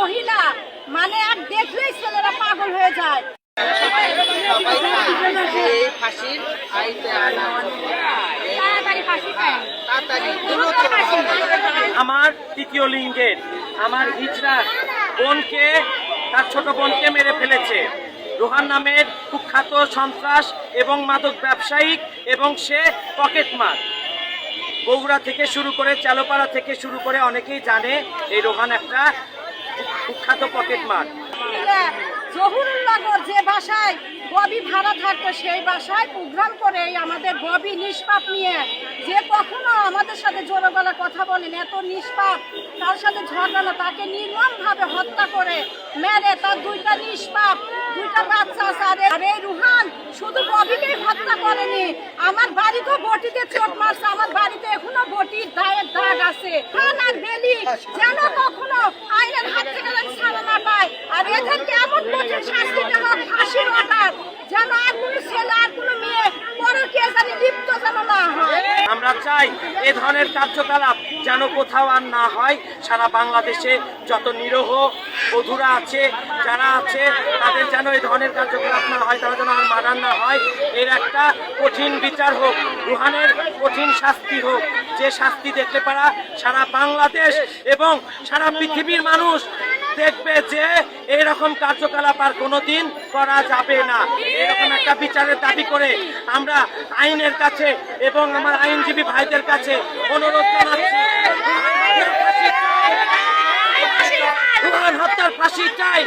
মহিলা মানে আর দেখলেই ছেলেরা পাগল হয়ে যায়। ফাঁসির আইতে আনা তাড়াতাড়ি ফাঁসি চাই আমার তৃতীয় লিঙ্গের আমার হিজড়ার বোনকে তার ছোট বোনকে মেরে ফেলেছে। রোহান নামের কুখ্যাত সন্ত্রাস এবং মাদক ব্যবসায়িক এবং সে পকেটমার বগুড়া থেকে শুরু করে চালোপাড়া থেকে শুরু করে অনেকেই জানে এই রোহান একটা কুখ্যাত পকেটমার জহুরুল্লাহর যে বাসায় ববি ভাড়া থাকতো, সেই বাসায় প্রোগ্রাম করে আমাদের ববি নিষ্পাপ নিয়ে। যে কখনো আমাদের সাথে জোরে গলা কথা বলেন এত নিষ্পাপ। তার সাথে ঝগড়া তাকে নির্মম ভাবে হত্যা করে মেরে, তার দুইটা নিষ্পাপ, দুইটা বাচ্চা আছে। আর এই- রুহান, শুধু ববিকেই হত্যা করেনি। আমার বাড়িতেও বটিতে চোট মারছে, আমার বাড়িতে এখনও বটির দায়ের দাগ আছে। যেন কখনো আইনের হাত থেকে যেন ছাড়া না পায় আর এদেরকে এমন কঠিন শাস্তি দেওয়া ফাঁসির অর্ডার যেন আর কোনো ছেলে আর কোনো মেয়ে পরকে জানি লিপ্ত যেন না হয় আমরা চাই এ ধরনের কার্যকলাপ যেন কোথাও আর না হয়। সারা বাংলাদেশে যত নিরহ বধুরা আছে, যারা আছে, তাদের যেন এই ধরনের কার্যকলাপ না হয়, তারা যেন আর মারান না হয়। এর একটা কঠিন বিচার হোক, রুহানের কঠিন শাস্তি হোক। যে শাস্তি দেখতে পারা সারা বাংলাদেশ এবং সারা পৃথিবীর মানুষ দেখবে যে এরকম কার্যকলাপ আর কোনোদিন করা যাবে না। এরকম একটা বিচারের দাবি করে আমরা আইনের কাছে এবং আমার আইনজীবী ভাইদের কাছে অনুরোধ জানাচ্ছি। হত্যার ফাঁসি চাই।